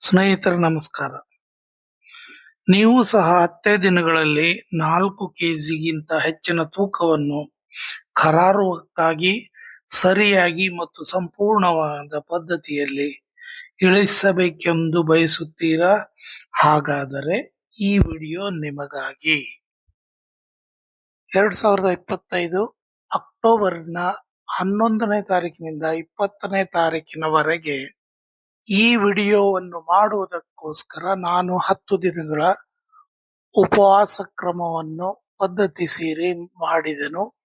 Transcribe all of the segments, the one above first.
ಸ್ನೇಹಿತರೆ, ನಮಸ್ಕಾರ. ನೀವು ಸಹ ಹತ್ತೇ ದಿನಗಳಲ್ಲಿ ನಾಲ್ಕು ಕೆಜಿಗಿಂತ ಹೆಚ್ಚಿನ ತೂಕವನ್ನು ಕರಾರುವಕ್ಕಾಗಿ ಸರಿಯಾಗಿ ಮತ್ತು ಸಂಪೂರ್ಣವಾದ ಪದ್ಧತಿಯಲ್ಲಿ ಇಳಿಸಬೇಕೆಂದು ಬಯಸುತ್ತೀರಾ? ಹಾಗಾದರೆ ಈ ವಿಡಿಯೋ ನಿಮಗಾಗಿ. ಎರಡ್ ಸಾವಿರದ ಇಪ್ಪತ್ತೈದು ಅಕ್ಟೋಬರ್ನ ಹನ್ನೊಂದನೇ ತಾರೀಕಿನಿಂದ ಇಪ್ಪತ್ತನೇ ತಾರೀಕಿನವರೆಗೆ ಈ ವಿಡಿಯೋವನ್ನು ಮಾಡುವುದಕ್ಕೋಸ್ಕರ ನಾನು ಹತ್ತು ದಿನಗಳ ಉಪವಾಸ ಕ್ರಮವನ್ನು ಪದ್ಧತಿ ಸೇರಿ ಮಾಡಿದೆನು.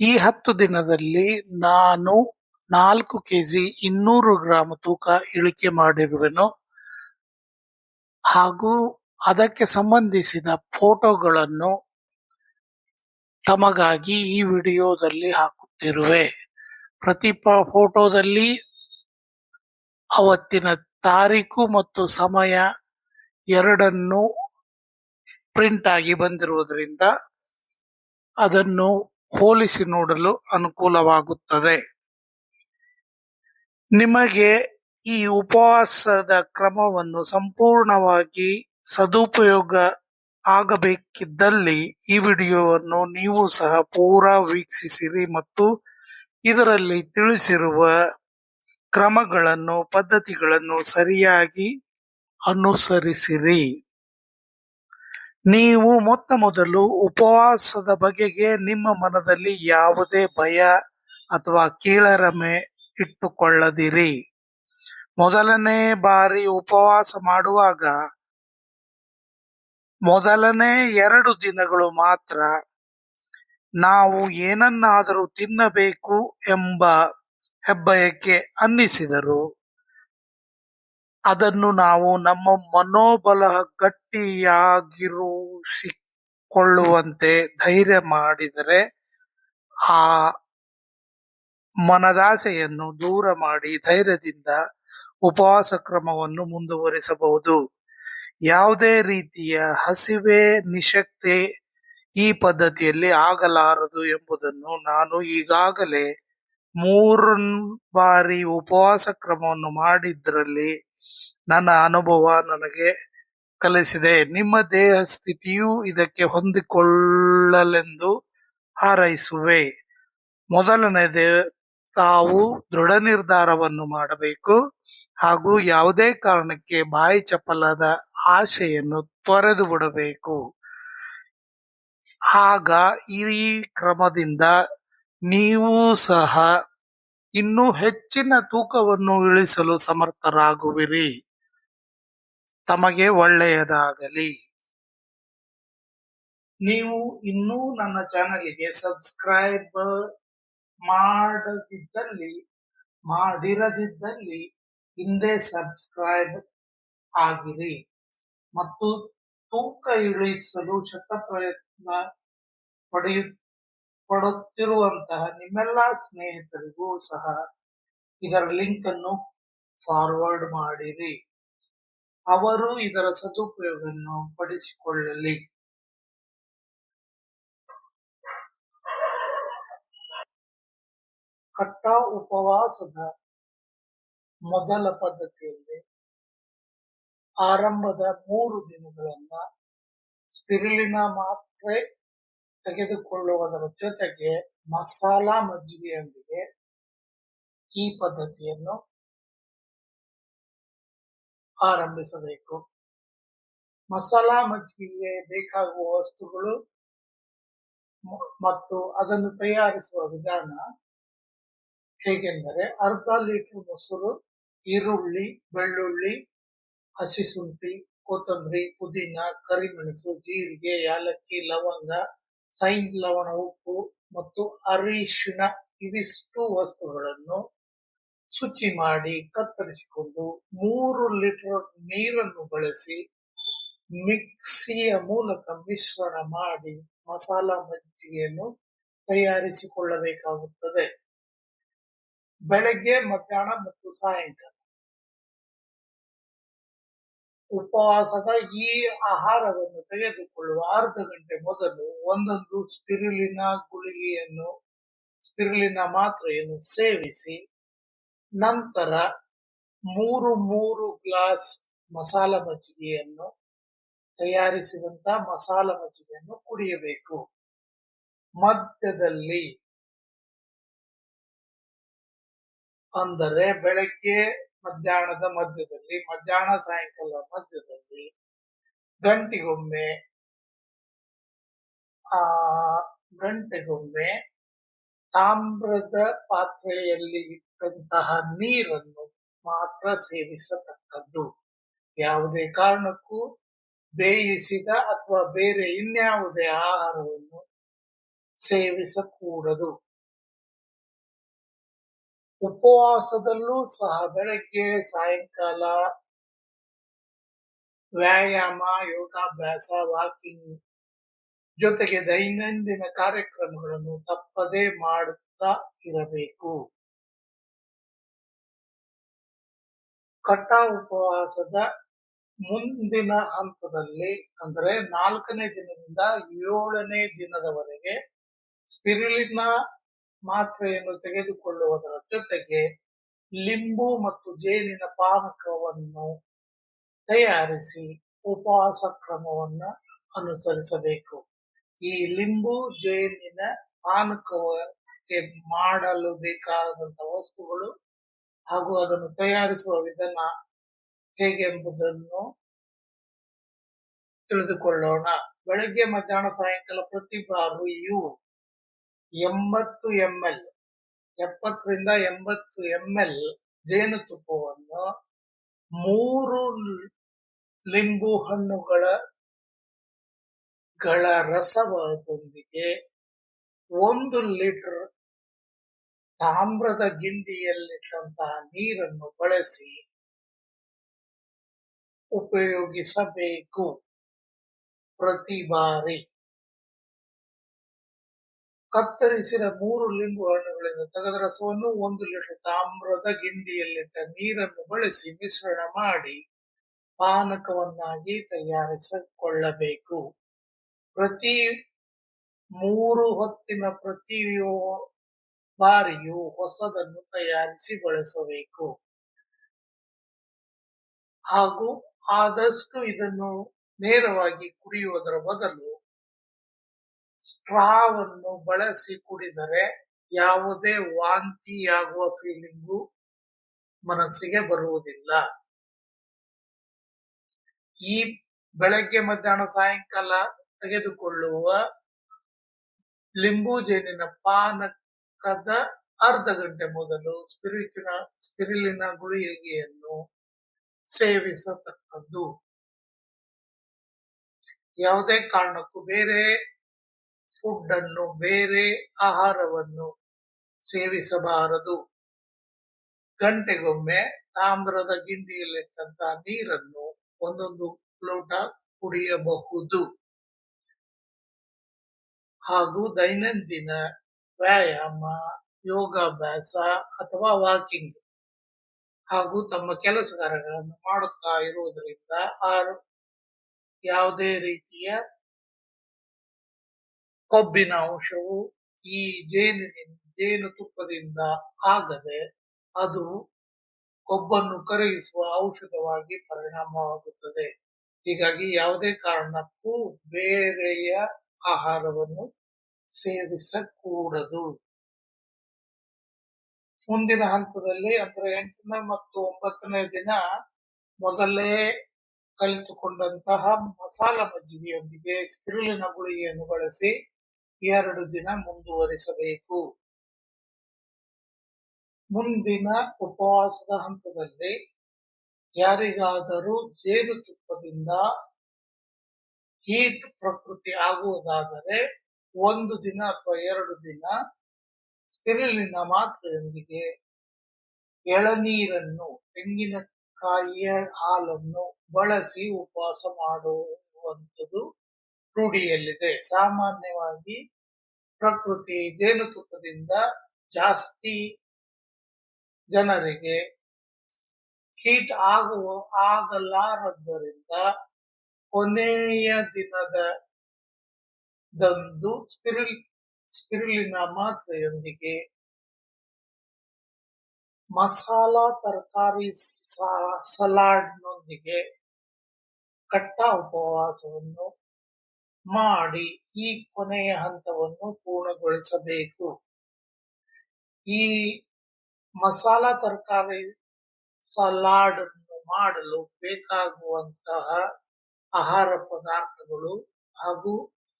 ಈ ಹತ್ತು ದಿನದಲ್ಲಿ ನಾನು ನಾಲ್ಕು ಕೆಜಿ ಇನ್ನೂರು ಗ್ರಾಮ್ ತೂಕ ಇಳಿಕೆ ಮಾಡಿರುವೆನು. ಹಾಗೂ ಅದಕ್ಕೆ ಸಂಬಂಧಿಸಿದ ಫೋಟೋಗಳನ್ನು ತಮಗಾಗಿ ಈ ವಿಡಿಯೋದಲ್ಲಿ ಹಾಕುತ್ತಿರುವೆ. ಪ್ರತಿ ಫೋಟೋದಲ್ಲಿ ಅವತ್ತಿನ ತಾರೀಕು ಮತ್ತು ಸಮಯ ಎರಡನ್ನು ಪ್ರಿಂಟ್ ಆಗಿ ಬಂದಿರುವುದರಿಂದ ಅದನ್ನು ಹೋಲಿಸಿ ನೋಡಲು ಅನುಕೂಲವಾಗುತ್ತದೆ. ನಿಮಗೆ ಈ ಉಪವಾಸದ ಕ್ರಮವನ್ನು ಸಂಪೂರ್ಣವಾಗಿ ಸದುಪಯೋಗ ಆಗಬೇಕಿದ್ದಲ್ಲಿ ಈ ವಿಡಿಯೋವನ್ನು ನೀವು ಸಹ ಪೂರಾ ವೀಕ್ಷಿಸಿರಿ ಮತ್ತು ಇದರಲ್ಲಿ ತಿಳಿಸಿರುವ ಕ್ರಮಗಳನ್ನು, ಪದ್ಧತಿಗಳನ್ನು ಸರಿಯಾಗಿ ಅನುಸರಿಸಿರಿ. ನೀವು ಮೊತ್ತ ಮೊದಲು ಉಪವಾಸದ ಬಗೆಗೆ ನಿಮ್ಮ ಮನದಲ್ಲಿ ಯಾವುದೇ ಭಯ ಅಥವಾ ಕೀಳರಮೆ ಇಟ್ಟುಕೊಳ್ಳದಿರಿ. ಮೊದಲನೇ ಬಾರಿ ಉಪವಾಸ ಮಾಡುವಾಗ ಮೊದಲನೇ ಎರಡು ದಿನಗಳು ಮಾತ್ರ ನಾವು ಏನನ್ನಾದರೂ ತಿನ್ನಬೇಕು ಎಂಬ ಹೆಬ್ಬಯಕೆ ಅನ್ನಿಸಿದರು. ಅದನ್ನು ನಾವು ನಮ್ಮ ಮನೋಬಲ ಗಟ್ಟಿಯಾಗಿರಿಸಿಕೊಳ್ಳುವಂತೆ ಧೈರ್ಯ ಮಾಡಿದರೆ ಆ ಮನದಾಸೆಯನ್ನು ದೂರ ಮಾಡಿ ಧೈರ್ಯದಿಂದ ಉಪವಾಸ ಕ್ರಮವನ್ನು ಮುಂದುವರಿಸಬಹುದು. ಯಾವುದೇ ರೀತಿಯ ಹಸಿವೆ ನಿಶಕ್ತಿ ಈ ಪದ್ಧತಿಯಲ್ಲಿ ಆಗಲಾರದು ಎಂಬುದನ್ನು ನಾನು ಈಗಾಗಲೇ ಮೂರು ಬಾರಿ ಉಪವಾಸ ಕ್ರಮವನ್ನು ಮಾಡಿದ್ರಲ್ಲಿ ನನ್ನ ಅನುಭವ ನನಗೆ ಕಲಿಸಿದೆ. ನಿಮ್ಮ ದೇಹ ಸ್ಥಿತಿಯು ಇದಕ್ಕೆ ಹೊಂದಿಕೊಳ್ಳಲೆಂದು ಹಾರೈಸುವೆ. ಮೊದಲನೇ ತಾವು ದೃಢ ನಿರ್ಧಾರವನ್ನು ಮಾಡಬೇಕು ಹಾಗೂ ಯಾವುದೇ ಕಾರಣಕ್ಕೆ ಬಾಯಿ ಚಪ್ಪಲದ ಆಶೆಯನ್ನು ತೊರೆದು ಬಿಡಬೇಕು. ಆಗ ಈ ಕ್ರಮದಿಂದ ನೀವು ಸಹ ಇನ್ನೂ ಹೆಚ್ಚಿನ ತೂಕವನ್ನು ಇಳಿಸಲು ಸಮರ್ಥರಾಗುವಿರಿ. ತಮಗೆ ಒಳ್ಳೆಯದಾಗಲಿ. ನೀವು ಇನ್ನೂ ನನ್ನ ಚಾನಲಿಗೆ ಸಬ್ಸ್ಕ್ರೈಬ್ ಮಾಡದಿದ್ದಲ್ಲಿ, ಮಾಡಿರದಿದ್ದಲ್ಲಿ ಹಿಂದೆ ಸಬ್ಸ್ಕ್ರೈಬ್ ಆಗಿರಿ ಮತ್ತು ತೂಕ ಇಳಿಸಲು ಶತ ಪ್ರಯತ್ನ ಪಡೆಯು ಪಡುತ್ತಿರುವಂತಹ ನಿಮ್ಮೆಲ್ಲ ಸ್ನೇಹಿತರಿಗೂ ಸಹ ಇದರ ಲಿಂಕ್ ಅನ್ನು ಫಾರ್ವರ್ಡ್ ಮಾಡಿರಿ. ಅವರು ಇದರ ಸದುಪಯೋಗವನ್ನು ಪಡಿಸಿಕೊಳ್ಳಲಿ. ಕಟ್ಟ ಉಪವಾಸದ ಮೊದಲ ಪದ್ಧತಿಯಲ್ಲಿ ಆರಂಭದ ಮೂರು ದಿನಗಳನ್ನ ಸ್ಪಿರುಲಿನ ಮಾತ್ರೆ ತೆಗೆದುಕೊಳ್ಳುವುದರ ಜೊತೆಗೆ ಮಸಾಲಾ ಮಜ್ಜಿಗೆಯೊಂದಿಗೆ ಈ ಪದ್ಧತಿಯನ್ನು ಆರಂಭಿಸಬೇಕು. ಮಸಾಲಾ ಮಜ್ಜಿಗೆಗೆ ಬೇಕಾಗುವ ವಸ್ತುಗಳು ಮತ್ತು ಅದನ್ನು ತಯಾರಿಸುವ ವಿಧಾನ ಹೇಗೆಂದರೆ ಅರ್ಧ ಲೀಟರ್ ಮೊಸರು, ಈರುಳ್ಳಿ, ಬೆಳ್ಳುಳ್ಳಿ, ಹಸಿ ಶುಂಠಿ, ಕೊತ್ತಂಬರಿ, ಪುದೀನ, ಕರಿಮೆಣಸು, ಜೀರಿಗೆ ಯಾಲಕ್ಕಿ ಲವಂಗ ಸೈನ್ ಲವಣ ಉಪ್ಪು ಮತ್ತು ಅರಿಶಿಣ ಇವಿಷ್ಟು ವಸ್ತುಗಳನ್ನು ಶುಚಿ ಮಾಡಿ ಕತ್ತರಿಸಿಕೊಂಡು ಮೂರು ಲೀಟರ್ ನೀರನ್ನು ಬಳಸಿ ಮಿಕ್ಸಿಯ ಮೂಲಕ ಮಿಶ್ರಣ ಮಾಡಿ ಮಸಾಲಾ ಮಜ್ಜಿಗೆಯನ್ನು ತಯಾರಿಸಿಕೊಳ್ಳಬೇಕಾಗುತ್ತದೆ. ಬೆಳಗ್ಗೆ, ಮಧ್ಯಾಹ್ನ ಮತ್ತು ಸಾಯಂಕಾಲ. ಉಪವಾಸದ ಈ ಆಹಾರವನ್ನು ತೆಗೆದುಕೊಳ್ಳುವ ಅರ್ಧ ಗಂಟೆ ಮೊದಲು ಒಂದೊಂದು ಸ್ಪಿರುಲಿನ ಗುಳಿಗೆಯನ್ನು, ಸ್ಪಿರುಲಿನ ಮಾತ್ರೆಯನ್ನು ಸೇವಿಸಿ, ನಂತರ ಮೂರು ಮೂರು ಗ್ಲಾಸ್ ಮಸಾಲ ಮಜ್ಜಿಗೆಯನ್ನು ತಯಾರಿಸಿದಂತ ಮಸಾಲ ಮಜ್ಜಿಗೆಯನ್ನು ಕುಡಿಯಬೇಕು. ಮಧ್ಯದಲ್ಲಿ ಅಂದರೆ ಬೆಳಗ್ಗೆ ಮಧ್ಯಾಹ್ನದ ಮಧ್ಯದಲ್ಲಿ, ಮಧ್ಯಾಹ್ನ ಸಾಯಂಕಾಲ ಮಧ್ಯದಲ್ಲಿ, ಗಂಟೆಗೊಮ್ಮೆ, ಆ, ಗಂಟೆಗೊಮ್ಮೆ ತಾಮ್ರದ ಪಾತ್ರೆಯಲ್ಲಿ ಇಟ್ಟಂತಹ ನೀರನ್ನು ಮಾತ್ರ ಸೇವಿಸತಕ್ಕದ್ದು. ಯಾವುದೇ ಕಾರಣಕ್ಕೂ ಬೇಯಿಸಿದ ಅಥವಾ ಬೇರೆ ಇನ್ಯಾವುದೇ ಆಹಾರವನ್ನು ಸೇವಿಸಕೂಡದು. ಉಪವಾಸದಲ್ಲೂ ಸಹ ಬೆಳಗ್ಗೆ, ಸಾಯಂಕಾಲ ವ್ಯಾಯಾಮ, ಯೋಗಾಭ್ಯಾಸ, ವಾಕಿಂಗ್ ಜೊತೆಗೆ ದೈನಂದಿನ ಕಾರ್ಯಕ್ರಮಗಳನ್ನು ತಪ್ಪದೇ ಮಾಡುತ್ತಾ ಇರಬೇಕು. ಕಟ್ಟ ಉಪವಾಸದ ಮುಂದಿನ ಹಂತದಲ್ಲಿ ಅಂದರೆ ನಾಲ್ಕನೇ ದಿನದಿಂದ ಏಳನೇ ದಿನದವರೆಗೆ ಸ್ಪಿರಿಲಿನ ಮಾತ್ರೆಯನ್ನು ತೆಗೆದುಕೊಳ್ಳುವುದರ ಜೊತೆಗೆ ಲಿಂಬು ಮತ್ತು ಜೇನಿನ ಪಾನಕವನ್ನು ತಯಾರಿಸಿ ಉಪವಾಸ ಕ್ರಮವನ್ನು ಅನುಸರಿಸಬೇಕು. ಈ ಲಿಂಬು, ಜೇನಿನ ಪಾನಕಕ್ಕೆ ಮಾಡಲು ಬೇಕಾದಂತಹ ವಸ್ತುಗಳು ಹಾಗೂ ಅದನ್ನು ತಯಾರಿಸುವ ವಿಧಾನ ಹೇಗೆಂಬುದನ್ನು ತಿಳಿದುಕೊಳ್ಳೋಣ. ಬೆಳಗ್ಗೆ, ಮಧ್ಯಾಹ್ನ, ಸಾಯಂಕಾಲ ಪ್ರತಿ ಬಾರಿಯೂ ಎಂಬತ್ತು ಎಂ ಎಲ್ ಎಪ್ಪತ್ತರಿಂದ ಎಂಬತ್ತು ಎಂ ಎಲ್ ಜೇನುತುಪ್ಪವನ್ನು ಮೂರು ಲಿಂಬು ಹಣ್ಣುಗಳ ಗಳ ರಸದೊಂದಿಗೆ ಒಂದು ಲೀಟರ್ ತಾಮ್ರದ ಗಿಂಡಿಯಲ್ಲಿಟ್ಟಂತಹ ನೀರನ್ನು ಬಳಸಿ ಉಪಯೋಗಿಸಬೇಕು. ಪ್ರತಿ ಬಾರಿ. ಕತ್ತರಿಸಿದ ಮೂರು ಲಿಂಬು ಹಣ್ಣುಗಳಿಂದ ತೆಗೆದ ರಸವನ್ನು ಒಂದು ಲೀಟರ್ ತಾಮ್ರದ ಗಿಂಡಿಯಲ್ಲಿಟ್ಟ ನೀರನ್ನು ಬಳಸಿ ಮಿಶ್ರಣ ಮಾಡಿ ಪಾನಕವನ್ನಾಗಿ ತಯಾರಿಸಿಕೊಳ್ಳಬೇಕು. ಪ್ರತಿ ಮೂರು ಹೊತ್ತಿನ ಪ್ರತಿ ಬಾರಿಯೂ ಹೊಸದನ್ನು ತಯಾರಿಸಿ ಬಳಸಬೇಕು. ಹಾಗೂ ಆದಷ್ಟು ಇದನ್ನು ನೇರವಾಗಿ ಕುಡಿಯುವುದರ ಬದಲು ಸ್ಟ್ರಾವನ್ನು ಬಳಸಿ ಕುಡಿದರೆ ಯಾವುದೇ ವಾಂತಿಯಾಗುವ ಫೀಲಿಂಗು ಮನಸ್ಸಿಗೆ ಬರುವುದಿಲ್ಲ. ಈ ಬೆಳಗ್ಗೆ, ಮಧ್ಯಾಹ್ನ, ಸಾಯಂಕಾಲ ತೆಗೆದುಕೊಳ್ಳುವ ಲಿಂಬು ಜೇನಿನ ಪಾನಕದ ಅರ್ಧ ಗಂಟೆ ಮೊದಲು ಸ್ಪಿರಿಟಿನ ಸ್ಪಿರಿಲಿನ ಗುಳಿಗೆಯನ್ನು ಸೇವಿಸತಕ್ಕದ್ದು. ಯಾವುದೇ ಕಾರಣಕ್ಕೂ ಬೇರೆ ಫುಡ್ ಅನ್ನು ಬೇರೆ ಆಹಾರವನ್ನು ಸೇವಿಸಬಾರದು. ಗಂಟೆಗೊಮ್ಮೆ ತಾಮ್ರದ ಗಿಂಡಿಯಲ್ಲಿಟ್ಟಂತಹ ನೀರನ್ನು ಒಂದೊಂದು ಲೋಟ ಕುಡಿಯಬಹುದು. ಹಾಗೂ ದೈನಂದಿನ ವ್ಯಾಯಾಮ, ಯೋಗಾಭ್ಯಾಸ ಅಥವಾ ವಾಕಿಂಗ್. ಹಾಗೂ ತಮ್ಮ ಕೆಲಸಗಾರಗಳನ್ನು ಮಾಡುತ್ತಾ ಇರುವುದರಿಂದ ಆರು ಯಾವುದೇ ರೀತಿಯ ಕೊಬ್ಬಿನ ಅಂಶವು ಈ ಜೇನಿನ ತುಪ್ಪದಿಂದ ಆಗದೆ ಅದು ಕೊಬ್ಬನ್ನು ಕರಗಿಸುವ ಔಷಧವಾಗಿ ಪರಿಣಾಮವಾಗುತ್ತದೆ. ಹೀಗಾಗಿ ಯಾವುದೇ ಕಾರಣಕ್ಕೂ ಬೇರೆಯ ಆಹಾರವನ್ನು ಸೇವಿಸಕೂಡದು. ಮುಂದಿನ ಹಂತದಲ್ಲಿ, ಅಂದ್ರೆ ಎಂಟನೇ ಮತ್ತು ಒಂಬತ್ತನೇ ದಿನ ಮೊದಲೇ ಕಲಿತುಕೊಂಡಂತಹ ಮಸಾಲ ಮಜ್ಜಿಗೆಯೊಂದಿಗೆ, ಸ್ಪಿರುಲಿನ ಗುಳಿಗೆಯನ್ನು ಬಳಸಿ ಎರಡು ದಿನ ಮುಂದುವರಿಸಬೇಕು. ಮುಂದಿನ ಉಪವಾಸದ ಹಂತದಲ್ಲಿ ಯಾರಿಗಾದರೂ ಜೇನುತುಪ್ಪದಿಂದ ಹೀಟ್ ಪ್ರಕೃತಿ ಆಗುವುದಾದರೆ ಒಂದು ದಿನ ಅಥವಾ ಎರಡು ದಿನ ಸ್ಪಿರಿಲಿನ ಮಾತ್ರೆಯೊಂದಿಗೆ ಎಳನೀರನ್ನು, ತೆಂಗಿನಕಾಯಿಯ ಹಾಲನ್ನು ಬಳಸಿ ಉಪವಾಸ ಮಾಡುವಂಥದ್ದು ರೂಢಿಯಲ್ಲಿದೆ ಸಾಮಾನ್ಯವಾಗಿ ಪ್ರಕೃತಿ ಜೇನುತುಪ್ಪದಿಂದ ಜಾಸ್ತಿ ಜನರಿಗೆ ಹೀಟ್ ಆಗುವ ಆಗಲಾರದ್ದರಿಂದ ಕೊನೆಯ ದಿನದ ದಂದು ಸ್ಪಿರಿಲ್, ಸ್ಪಿರಿಲಿನ ಮಾತ್ರೆಯೊಂದಿಗೆ ಮಸಾಲ ತರಕಾರಿ ಸಲಾಡ್ನೊಂದಿಗೆ ಕಟ್ಟ ಉಪವಾಸವನ್ನು ಮಾಡಿ ಈ ಕೊನೆಯ ಹಂತವನ್ನು ಪೂರ್ಣಗೊಳಿಸಬೇಕು. ಈ ಮಸಾಲಾ ತರಕಾರಿ ಸಲಾಡ್ ಮಾಡಲು ಬೇಕಾಗುವಂತಹ ಆಹಾರ ಪದಾರ್ಥಗಳು ಹಾಗೂ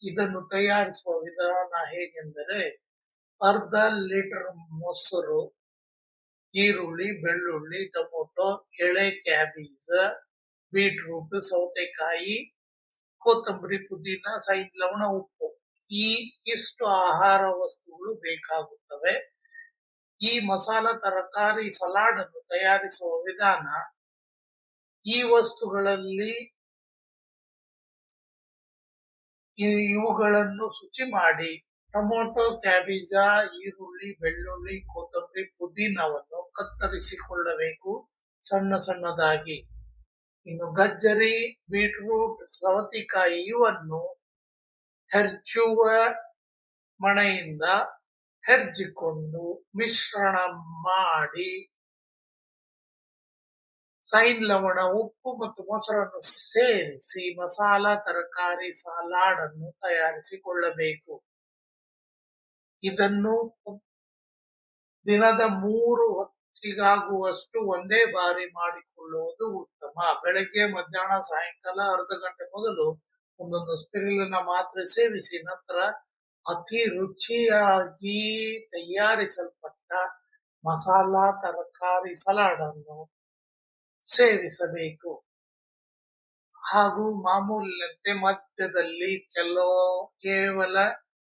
ಇದನ್ನು ತಯಾರಿಸುವ ವಿಧಾನ ಹೇಗೆಂದರೆ ಅರ್ಧ ಲೀಟರ್ ಮೊಸರು, ಈರುಳ್ಳಿ, ಬೆಳ್ಳುಳ್ಳಿ, ಟೊಮೊಟೊ, ಎಳೆ, ಕ್ಯಾಬೀಜ್, ಬೀಟ್ರೂಟ್, ಸೌತೆಕಾಯಿ ಕೊತ್ತಂಬರಿ, ಪುದೀನ ಸೈದ್ ಲವಣ, ಉಪ್ಪು. ಈ ಇಷ್ಟು ಆಹಾರ ವಸ್ತುಗಳು ಬೇಕಾಗುತ್ತವೆ. ಈ ಮಸಾಲ, ತರಕಾರಿ ಸಲಾಡ್ ಅನ್ನು ತಯಾರಿಸುವ ವಿಧಾನ ಈ ವಸ್ತುಗಳಲ್ಲಿ ಇವುಗಳನ್ನು ಶುಚಿ ಮಾಡಿ ಟೊಮೊಟೊ, ಕ್ಯಾಬೇಜ, ಈರುಳ್ಳಿ, ಬೆಳ್ಳುಳ್ಳಿ, ಕೊತ್ತಂಬರಿ, ಪುದೀನವನ್ನು ಕತ್ತರಿಸಿಕೊಳ್ಳಬೇಕು ಸಣ್ಣ ಸಣ್ಣದಾಗಿ. ಇನ್ನು ಗಜ್ಜರಿ, ಬೀಟ್ರೂಟ್, ಸವತಿಕಾಯಿ ಇವನ್ನು ಹೆರ್ಚುವ ಮಣೆಯಿಂದ ಹೆರ್ಜಿಕೊಂಡು ಮಿಶ್ರಣ ಮಾಡಿ ಸೈನ್ ಲವಣ, ಉಪ್ಪು ಮತ್ತು ಮೊಸರನ್ನು ಸೇರಿಸಿ ಮಸಾಲ, ತರಕಾರಿ ಸಲಾಡ್ ಅನ್ನು ತಯಾರಿಸಿಕೊಳ್ಳಬೇಕು. ಇದನ್ನು ದಿನದ ಮೂರು ಹೊತ್ತಿಗಾಗುವಷ್ಟು ಒಂದೇ ಬಾರಿ ಮಾಡಿಕೊಳ್ಳುವುದು ಉತ್ತಮ. ಬೆಳಗ್ಗೆ, ಮಧ್ಯಾಹ್ನ, ಸಾಯಂಕಾಲ, ಅರ್ಧ ಗಂಟೆ ಮೊದಲು ಒಂದೊಂದು ಸ್ಪಿರಿಲಿನ ಮಾತ್ರ ಸೇವಿಸಿ, ನಂತರ ಅತಿ ರುಚಿಯಾಗಿ ತಯಾರಿಸಲ್ಪಟ್ಟ ಮಸಾಲಾ, ತರಕಾರಿ ಸಲಾಡ್ ಅನ್ನು ಸೇವಿಸಬೇಕು. ಹಾಗೂ ಮಾಮೂಲಿನಂತೆ ಮಧ್ಯದಲ್ಲಿ ಕೆಲವು ಕೇವಲ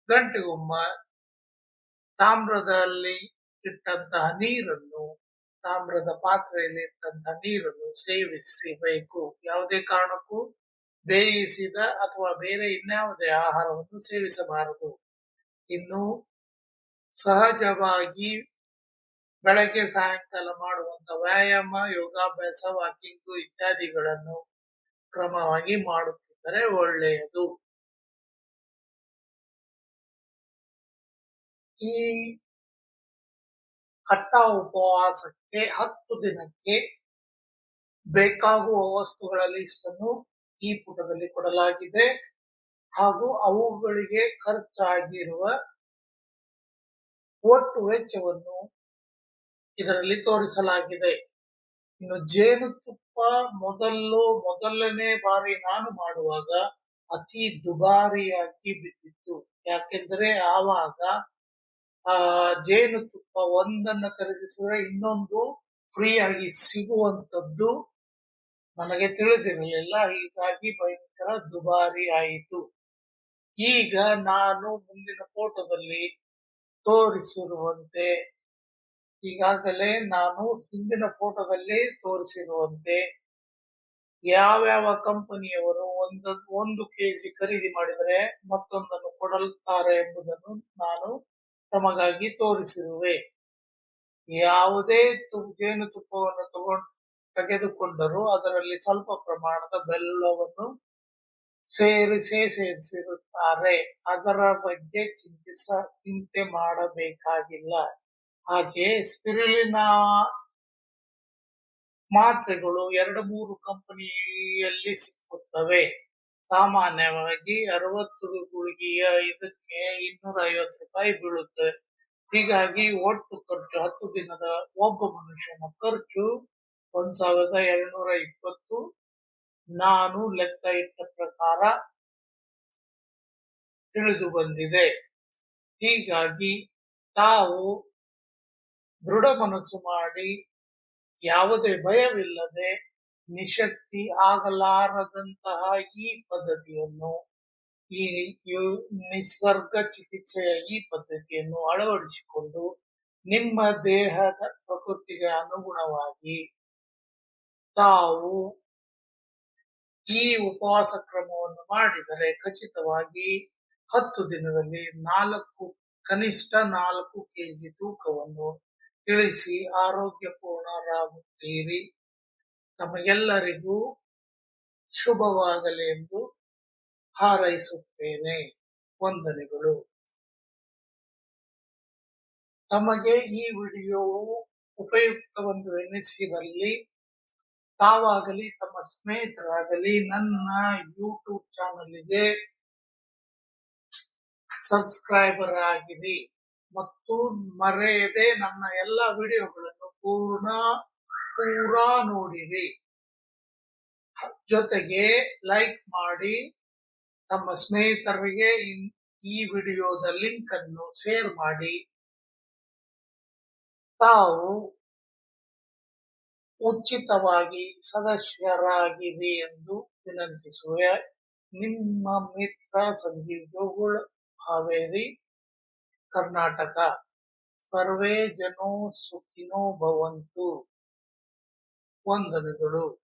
ಗಂಟೆಗೊಮ್ಮ ತಾಮ್ರದಲ್ಲಿ ಇಟ್ಟಂತಹ ನೀರನ್ನು, ತಾಮ್ರದ ಪಾತ್ರೆಯಲ್ಲಿ ಇಟ್ಟಂತಹ ನೀರನ್ನು ಸೇವಿಸಬೇಕು. ಯಾವುದೇ ಕಾರಣಕ್ಕೂ ಬೇಯಿಸಿದ ಅಥವಾ ಬೇರೆ ಇನ್ಯಾವುದೇ ಆಹಾರವನ್ನು ಸೇವಿಸಬಾರದು. ಇನ್ನು ಸಹಜವಾಗಿ ಬೆಳಗ್ಗೆ ಸಾಯಂಕಾಲ ಮಾಡುವಂತ ವ್ಯಾಯಾಮ, ಯೋಗಾಭ್ಯಾಸ, ವಾಕಿಂಗು ಇತ್ಯಾದಿಗಳನ್ನು ಕ್ರಮವಾಗಿ ಮಾಡುತ್ತಿದ್ದರೆ ಒಳ್ಳೆಯದು. ಈ ಕಟ್ಟ ಉಪವಾಸಕ್ಕೆ ಹತ್ತು ದಿನಕ್ಕೆ ಬೇಕಾಗುವ ವಸ್ತುಗಳ ಲಿಸ್ಟನ್ನು ಈ ಪುಟದಲ್ಲಿ ಕೊಡಲಾಗಿದೆ. ಹಾಗೂ ಅವುಗಳಿಗೆ ಖರ್ಚಾಗಿರುವ ಒಟ್ಟು ವೆಚ್ಚವನ್ನು ಇದರಲ್ಲಿ ತೋರಿಸಲಾಗಿದೆ. ಇನ್ನು ಜೇನುತುಪ್ಪ ಮೊದಲು, ಮೊದಲನೇ ಬಾರಿ ನಾನು ಮಾಡುವಾಗ ಅತಿ ದುಬಾರಿಯಾಗಿ ಬಿದ್ದಿತ್ತು. ಯಾಕೆಂದರೆ ಆವಾಗ ಆ ಜೇನುತುಪ್ಪ ಒಂದನ್ನ ಖರೀದಿಸಿದ್ರೆ ಇನ್ನೊಂದು ಫ್ರೀ ಆಗಿ ಸಿಗುವಂತದ್ದು ನನಗೆ ತಿಳಿದಿರಲಿಲ್ಲ ಹೀಗಾಗಿ ಭಯಂಕರ ದುಬಾರಿ ಆಯಿತು. ಈಗ ನಾನು ಮುಂದಿನ ಫೋಟೋದಲ್ಲಿ ತೋರಿಸಿರುವಂತೆ, ಈಗಾಗಲೇ ನಾನು ಹಿಂದಿನ ಫೋಟೋದಲ್ಲಿ ತೋರಿಸಿರುವಂತೆ ಯಾವ್ಯಾವ ಕಂಪನಿಯವರು ಒಂದು ಒಂದು ಕೆಜಿ ಖರೀದಿ ಮಾಡಿದರೆ ಮತ್ತೊಂದನ್ನು ಕೊಡಲ್ತಾರೆ ಎಂಬುದನ್ನು ನಾನು ತಮಗಾಗಿ ತೋರಿಸಿರುವೆ. ಯಾವುದೇ ತು- ಜೇನುತುಪ್ಪವನ್ನು ತಗೊಂಡು ತೆಗೆದುಕೊಂಡರೂ ಅದರಲ್ಲಿ ಸ್ವಲ್ಪ ಪ್ರಮಾಣದ ಬೆಲ್ಲವನ್ನು ಸೇರಿಸೇ ಸೇರಿಸಿರುತ್ತಾರೆ. ಅದರ ಬಗ್ಗೆ ಚಿಂತಿಸ, ಚಿಂತೆ ಮಾಡಬೇಕಾಗಿಲ್ಲ. ಹಾಗೆ ಸ್ಪಿರಿಲಿನ ಮಾತ್ರೆಗಳು ಎರಡು ಮೂರು ಕಂಪನಿಯಲ್ಲಿ ಸಿಕ್ಕುತ್ತವೆ. ಸಾಮಾನ್ಯವಾಗಿ ಅರವತ್ತು ಗುಳಿಗೆಯ ಇದಕ್ಕೆ ಇನ್ನೂರ ಐವತ್ತು ರೂಪಾಯಿ ಬೀಳುತ್ತೆ. ಹೀಗಾಗಿ ಒಟ್ಟು ಖರ್ಚು ಹತ್ತು ದಿನದ ಒಬ್ಬ ಮನುಷ್ಯನ ಖರ್ಚು ಒಂದ್ ಸಾವಿರದ ಎರಡ್ನೂರ ಇಪ್ಪತ್ತು. ನಾನು ಲೆಕ್ಕ ಇಟ್ಟ ಪ್ರಕಾರ ತಿಳಿದು ಬಂದಿದೆ. ಹೀಗಾಗಿ ತಾವು ದೃಢ ಮನಸ್ಸು ಮಾಡಿ ಯಾವುದೇ ಭಯವಿಲ್ಲದೆ ನಿಶಕ್ತಿ ಆಗಲಾರದಂತಹ ಈ ಪದ್ಧತಿಯನ್ನು ಈ ನಿಸರ್ಗ ಚಿಕಿತ್ಸೆಯ ಈ ಪದ್ಧತಿಯನ್ನು ಅಳವಡಿಸಿಕೊಂಡು ನಿಮ್ಮ ದೇಹದ ಪ್ರಕೃತಿಗೆ ಅನುಗುಣವಾಗಿ ತಾವು ಈ ಉಪವಾಸ ಕ್ರಮವನ್ನು ಮಾಡಿದರೆ ಖಚಿತವಾಗಿ ಹತ್ತು ದಿನದಲ್ಲಿ ನಾಲ್ಕು, ಕನಿಷ್ಠ ನಾಲ್ಕು ಕೆಜಿ ತೂಕವನ್ನು ಇಳಿಸಿ ಆರೋಗ್ಯಪೂರ್ಣರಾಗುತ್ತೀರಿ. ತಮಗೆಲ್ಲರಿಗೂ ಶುಭವಾಗಲಿ ಎಂದು ಹಾರೈಸುತ್ತೇನೆ. ವಂದನೆಗಳು. ತಮಗೆ ಈ ವಿಡಿಯೋವು ಉಪಯುಕ್ತವೆಂದು ಎನಿಸಿದಲ್ಲಿ ತಾವಾಗಲಿ, ತಮ್ಮ ಸ್ನೇಹಿತರಾಗಲಿ, ನನ್ನ ಯೂಟ್ಯೂಬ್ ಚಾನಲ್ಗೆ ಸಬ್ಸ್ಕ್ರೈಬರ್ ಆಗಿರಿ ಮತ್ತು ಮರೆಯದೆ ನನ್ನ ಎಲ್ಲ ವಿಡಿಯೋಗಳನ್ನು ಪೂರ್ಣ, ಪೂರಾ ನೋಡಿರಿ. ಜೊತೆಗೆ ಲೈಕ್ ಮಾಡಿ ತಮ್ಮ ಸ್ನೇಹಿತರಿಗೆ ಈ ವಿಡಿಯೋದ ಲಿಂಕ್ ಅನ್ನು ಶೇರ್ ಮಾಡಿ. ತಾವು ಉಚಿತವಾಗಿ ಸದಸ್ಯರಾಗಿರಿ ಎಂದು ವಿನಂತಿಸುವೆ. ನಿಮ್ಮ ಮಿತ್ರ ಸಂಜೀವ್ ಜೋಗುಳ್ ಹಾವೇರಿ, ಕರ್ನಾಟಕ. ಸರ್ವೇ ಜನೋ ಸುಖಿನೋ ಭವಂತು. ವಂದನೆಗಳು.